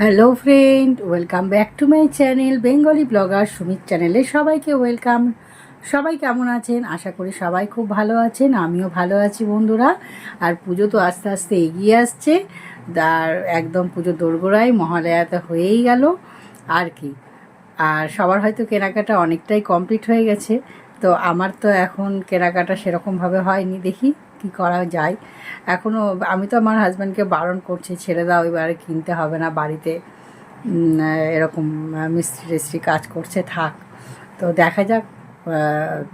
Hello friend welcome back to my channel Bengali blogger Sumit চ্যানেলে সবাইকে welcome সবাই কেমন আছেন? আশা করি সবাই খুব ভালো আছেন, আমিও ভালো আছি বন্ধুরা। আর পুজো তো আস্তে আস্তে এগিয়ে আসছে। আর একদম পুজো দোরগোড়ায় মহালয়াতে হয়েই গেল। আর কি? আর সবার হয়তো কেনাকাটা অনেকটাই কমপ্লিট হয়ে গেছে। তো আমার তো এখন কেনাকাটা সেরকমভাবে হয়নি, দেখি। কি করা যায়? এখনও আমি তো আমার হাজব্যান্ডকে বারণ করছি, ছেড়ে দাও, এবারে কিনতে হবে না বাড়িতে। এরকম মিস্ত্রি টিস্ত্রি কাজ করছে, থাক। তো দেখা যাক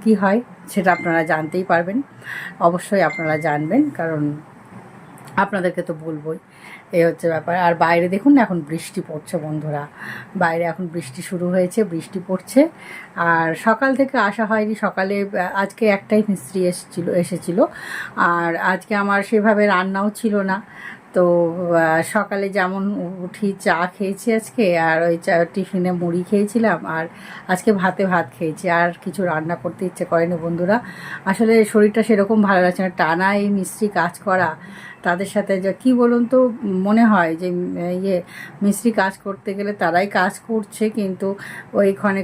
কি হয়, সেটা আপনারা জানতেই পারবেন। অবশ্যই আপনারা জানবেন, কারণ আপনাদেরকে তো বলবোই। এই হচ্ছে ব্যাপার। আর বাইরে দেখুন না, এখন বৃষ্টি পড়ছে বন্ধুরা। বাইরে এখন বৃষ্টি শুরু হয়েছে, বৃষ্টি পড়ছে। আর সকাল থেকে আসা হয়নি, সকালে আজকে একটাই মিস্ত্রি এসেছিল এসেছিল। আর আজকে আমার সেভাবে রান্নাও ছিল না। তো সকালে যেমন উঠি চা খেয়েছি আজকে, আর ওই চা, টিফিনে মুড়ি খেয়েছিলাম, আর আজকে ভাতে ভাত খেয়েছি। আর কিছু রান্না করতে ইচ্ছে করেনি বন্ধুরা। আসলে শরীরটা সেরকম ভালো লাগছে না। টানা এই মিস্ত্রি কাজ করা তাদের সাথে যা কী বলুন তো, মনে হয় যে ইয়ে মিস্ত্রি কাজ করতে গেলে তারাই কাজ করছে, কিন্তু ওই ক্ষণে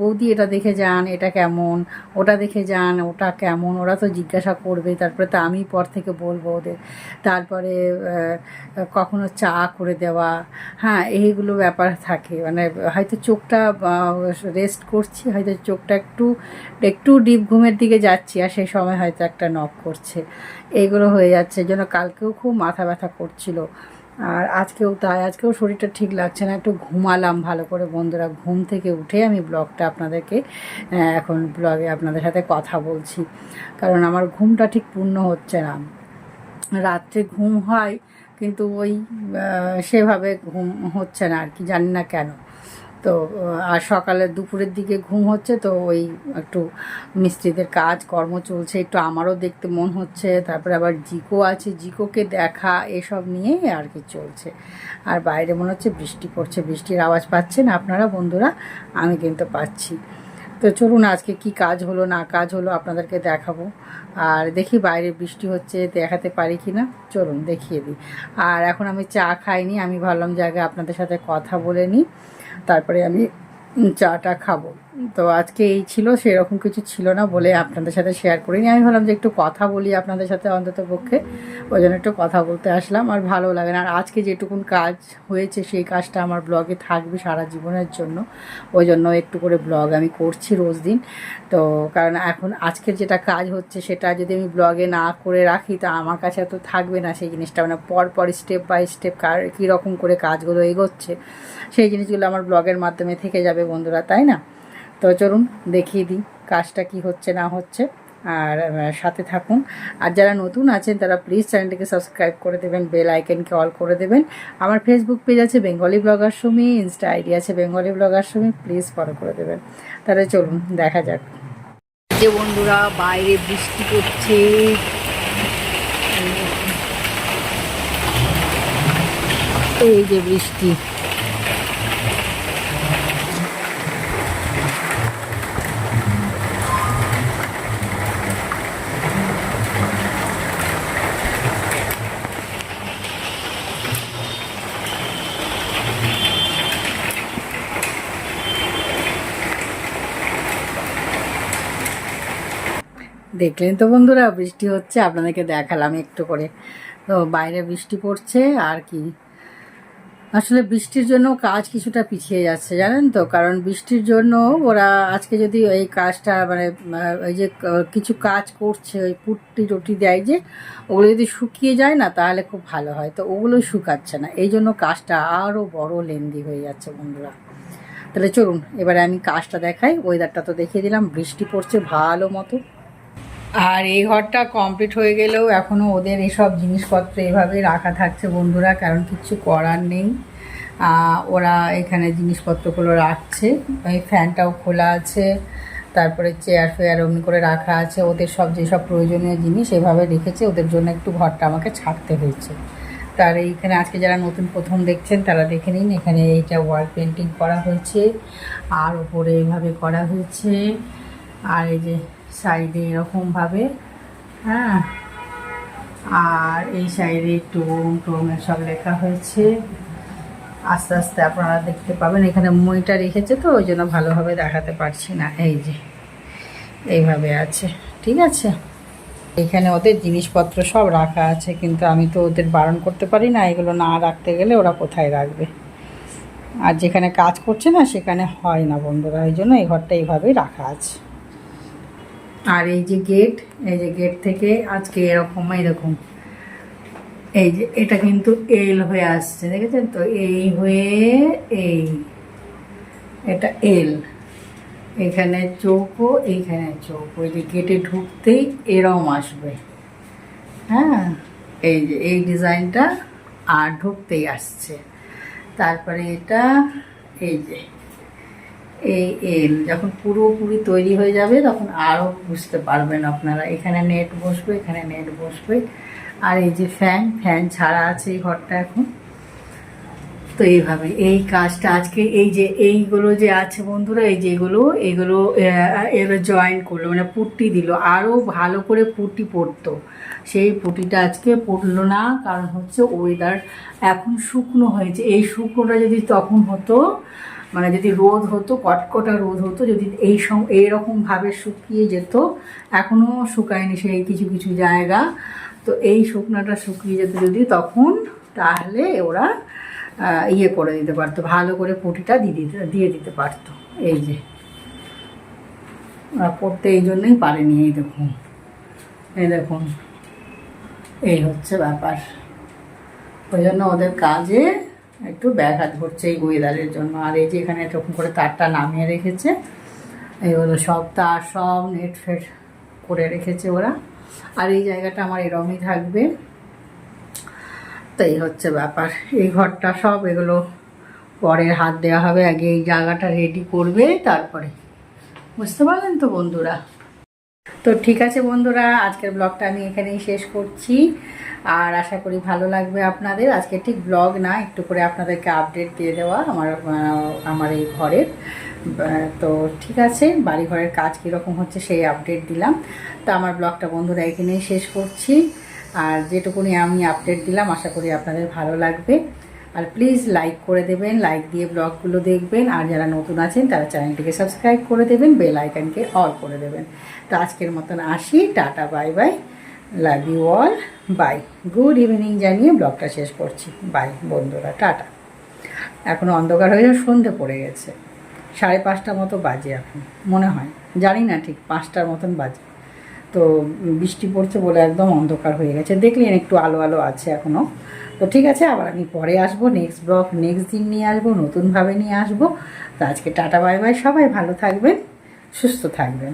বৌদি এটা দেখে যান, এটা কেমন? ওটা দেখে যান, ওটা কেমন? ওরা তো জিজ্ঞাসা করবে, তারপরে তো আমি পর থেকে বলব ওদের। তারপরে কখনো চা করে দেওয়া হ্যাঁ এইগুলো ব্যাপার থাকে। মানে হয়তো চোখটা রেস্ট করছি, হয়তো চোখটা একটু একটু ডিপ ঘুমের দিকে যাচ্ছি, আর সেই সময় হয়তো একটা নক করছে। এইগুলো হয়ে যাচ্ছে জন্য কালকেও খুব মাথা ব্যথা করছিল। আর আজকেও তাই, আজকেও শরীরটা ঠিক লাগছে না, একটু ঘুমালাম ভালো করে। বন্ধুরা, ঘুম থেকে উঠে আমি ব্লগটা আপনাদেরকে এখন ব্লগে আপনাদের সাথে কথা বলছি। কারণ আমার ঘুমটা ঠিক পূর্ণ হচ্ছে না। রাত্রে ঘুম হয়, কিন্তু ওই সেভাবে ঘুম হচ্ছে না আর কি, জানি না কেন। তো আর সকালে দুপুরের দিকে ঘুম হচ্ছে, তো ওই একটু মিস্ত্রিদের কাজ, কর্ম চলছে, একটু আমারও দেখতে মন হচ্ছে, তারপরে আবার জিকো আছে, জিকোকে দেখা, এসব নিয়ে আর কি চলছে। আর বাইরে মনে হচ্ছে বৃষ্টি পড়ছে, বৃষ্টির আওয়াজ পাচ্ছেন আপনারা বন্ধুরা, আমি কিন্তু পাচ্ছি। তো চলুন আজকে কি কাজ হলো, না কাজ হলো, আপনাদেরকে দেখাবো। আর দেখি বাইরে বৃষ্টি হচ্ছে, দেখাতে পারি কি না? চলুন দেখিয়ে দিই। আর এখন আমি চা খাইনি, আমি ভাবলাম যে আগে আপনাদের সাথে কথা বলে নিই। তারপরে আমি উম, চাটা খাব। তো আজকে এই ছিল, সেরকম কিছু ছিল না বলে আপনাদের সাথে শেয়ার করিনি। আমি ভাবলাম যে একটু কথা বলি আপনাদের সাথে অন্তত পক্ষে। ওই জন্য একটু কথা বলতে আসলাম। আর ভালো লাগে না। আর আজকে যেটুকুন কাজ হয়েছে, সেই কাজটা আমার ব্লগে থাকবে সারা জীবনের জন্য। ওই জন্য একটু করে ব্লগ আমি করছি রোজ দিন। তো কারণ এখন আজকের যেটা কাজ হচ্ছে, সেটা যদি আমি ব্লগে না করে রাখি, তা আমার কাছে তো থাকবে না সেই জিনিসটা। মানে পর পর স্টেপ বাই স্টেপ কার কীরকম করে কাজগুলো এগোচ্ছে, সেই জিনিসগুলো আমার ব্লগের মাধ্যমে থেকে যাবে। বন্ধুরা, তাই না? তো চলুন দেখিয়ে দিই কাজটা কি হচ্ছে না হচ্ছে। আর সাথে থাকুন। আর যারা নতুন আছেন, তারা প্লিজ চ্যানেলটিকে সাবস্ক্রাইব করে দেবেন বেল আইকনকে অল করে দেবেন। আমার ফেসবুক পেজ আছে Bengali blogger Sumi insta ID আছে Bengali blogger Sumi please follow করে দেবেন। তাহলে চলুন, দেখা যাক। যে বন্ধুরা, বাইরে বৃষ্টি পড়ছে। এই যে বৃষ্টি। দেখলেন তো বন্ধুরা, বৃষ্টি হচ্ছে, আপনাদেরকে দেখালাম একটু করে। তো বাইরে বৃষ্টি পড়ছে, আর কি। আসলে বৃষ্টির জন্য কাজ কিছুটা পিছিয়ে যাচ্ছে, জানেন তো? কারণ বৃষ্টির জন্য ওরা আজকে যদি এই কাজটা মানে ওই যে কিছু কাজ করছে, ওই পুট্টি টুটি দেয় যে, ওগুলো যদি শুকিয়ে যায় না, তাহলে খুব ভালো হয়। তো ওগুলো শুকাচ্ছে না। এই জন্য কাজটা আরও বড় লেন্দি হয়ে যাচ্ছে বন্ধুরা। তাহলে চলুন, এবারে আমি কাজটা দেখাই। ওয়েদারটা তো দেখিয়ে দিলাম। বৃষ্টি পড়ছে ভালো মতো। আর এই ঘরটা কমপ্লিট হয়ে গেলেও এখনও ওদের এসব জিনিসপত্র এভাবে রাখা থাকছে বন্ধুরা, কারণ কিছু করার নেই। ওরা এখানে জিনিসপত্রগুলো রাখছে। এই ফ্যানটাও খোলা আছে, তারপরে চেয়ার ফেয়ার অমনি করে রাখা আছে। ওদের সব যেসব প্রয়োজনীয় জিনিস এভাবে রেখেছে, ওদের জন্য একটু ঘরটা আমাকে ছাড়তে হয়েছে। তার এইখানে আজকে যারা নতুন প্রথম দেখছেন, তারা দেখে নিন, এখানে এইটা ওয়াল পেন্টিং করা হয়েছে, আর ওপরে এইভাবে করা হয়েছে। আর এই যে সাইডে এরকমভাবে হ্যাঁ? আর এই সাইডে টোন টোন সব লেখা হয়েছে। আস্তে আস্তে আপনারা দেখতে পাবেন, এখানে মইটা রেখেছে তো, ওই জন্য ভালোভাবে দেখাতে পারছি না। এই যে, এইভাবে আছে, ঠিক আছে? এখানে ওদের জিনিসপত্র সব রাখা আছে, কিন্তু আমি তো ওদের বারণ করতে পারি না, এগুলো না রাখতে গেলে ওরা কোথায় রাখবে? আর যেখানে কাজ করছে না, সেখানে হয় না বন্ধুরা ওই জন্য এই ঘরটা এইভাবেই রাখা আছে। আর এই যে গেট এই যে গেট থেকে আজকে এরকম এরকম। এই যে এটা কিন্তু এল হয়ে আসছে, দেখেছেন তো? এই হয়ে এই, এটা এল এখানে চৌকো, এইখানে চৌকো। এই যে গেটে ঢুকতেই এরম আসবে। হ্যাঁ? এই যে, এই ডিজাইনটা আর ঢুকতেই আসছে। তারপরে এটা, এই যে এই যখন পুরোপুরি তৈরি হয়ে যাবে, তখন আরও বুঝতে পারবেন আপনারা। এখানে নেট বসবে, এখানে নেট বসবে। আর এই যে ফ্যান ফ্যান ছাড়া আছে এই ঘরটা এখন। তো এইভাবে, এই কাজটা আজকে এই যে, এইগুলো যে আছে বন্ধুরা, এই যেগুলো, এগুলো এগুলো জয়েন করল মানে পুট্টি দিল। আরও ভালো করে পুট্টি পড়তো। সেই পুটিটা আজকে পড়ল না, কারণ হচ্ছে ওয়েদার এখন শুকনো হয়েছে। এই শুকনোটা যদি তখন হতো মানে যদি রোদ হতো কটকটা রোদ হতো, যদি এই এইরকমভাবে শুকিয়ে যেত এখনও শুকায়নি সেই কিছু কিছু জায়গা, তো এই শুকনোটা শুকিয়ে যেত যদি, তখন তাহলে ওরা ইয়ে করে দিতে পারতো, ভালো করে পুটিটা দিয়ে দিতে দিয়ে দিতে পারতো। এই যে, ওরা পড়তে এই জন্যই পারেনি, এই দেখুন। এই দেখুন, এই হচ্ছে ব্যাপার। ওই জন্য ওদের কাজে একটু ব্যাঘাত ঘটছে এই ওয়েদারের জন্য। আর এই যে এখানে এরকম করে তারটা নামিয়ে রেখেছে এইগুলো সব তার, সব নেট ফেট করে রেখেছে ওরা। আর এই জায়গাটা আমার এরমই থাকবে। তো এই হচ্ছে ব্যাপার। এই ঘরটা সব এগুলো পরে হাত দেওয়া হবে। আগে এই জায়গাটা রেডি করবে, তারপরে। বুঝতে পারলেন তো বন্ধুরা? তো ঠিক আছে বন্ধুরা, আজকের ব্লগটা আমি এখানেই শেষ করছি। আর আশা করি ভালো লাগবে আপনাদের। আজকে ঠিক ব্লগ না, একটু করে আপনাদেরকে আপডেট দিয়ে দেওয়া আমার আমার এই ঘরের। তো ঠিক আছে বাড়ি ঘরের কাজ কীরকম হচ্ছে সেই আপডেট দিলাম। তো আমার ব্লগটা বন্ধুরা এখানেই শেষ করছি। আর যেটুকুনি আমি আপডেট দিলাম, আশা করি আপনাদের ভালো লাগবে। আর প্লিজ লাইক করে দেবেন লাইক দিয়ে ব্লগগুলো দেখবেন। আর যারা নতুন আছেন, তারা চ্যানেলটিকে সাবস্ক্রাইব করে দেবেন বেল আইকনকে অল করে দেবেন। তো আজকের মতন আসি, tata bye bye love you all bye good evening জানিয়ে ব্লগটা শেষ করছি। বাই বন্ধুরা। টাটা। এখন অন্ধকার হয়ে সন্ধে পড়ে গেছে। সাড়ে পাঁচটা মতো বাজে এখন, মনে হয়। জানি না ঠিক পাঁচটার মতন বাজে। তো বৃষ্টি পড়ছে বলে একদম অন্ধকার হয়ে গেছে। দেখলেন একটু আলো আলো আছে এখনও তো ঠিক আছে, আবার আমি পরে আসব নেক্সট ব্লগ নেক্সট দিন নিয়ে আসব, নতুনভাবে নিয়ে আসব। তো আজকে টাটা, বাই বাই, সবাই ভালো থাকবেন, সুস্থ থাকবেন।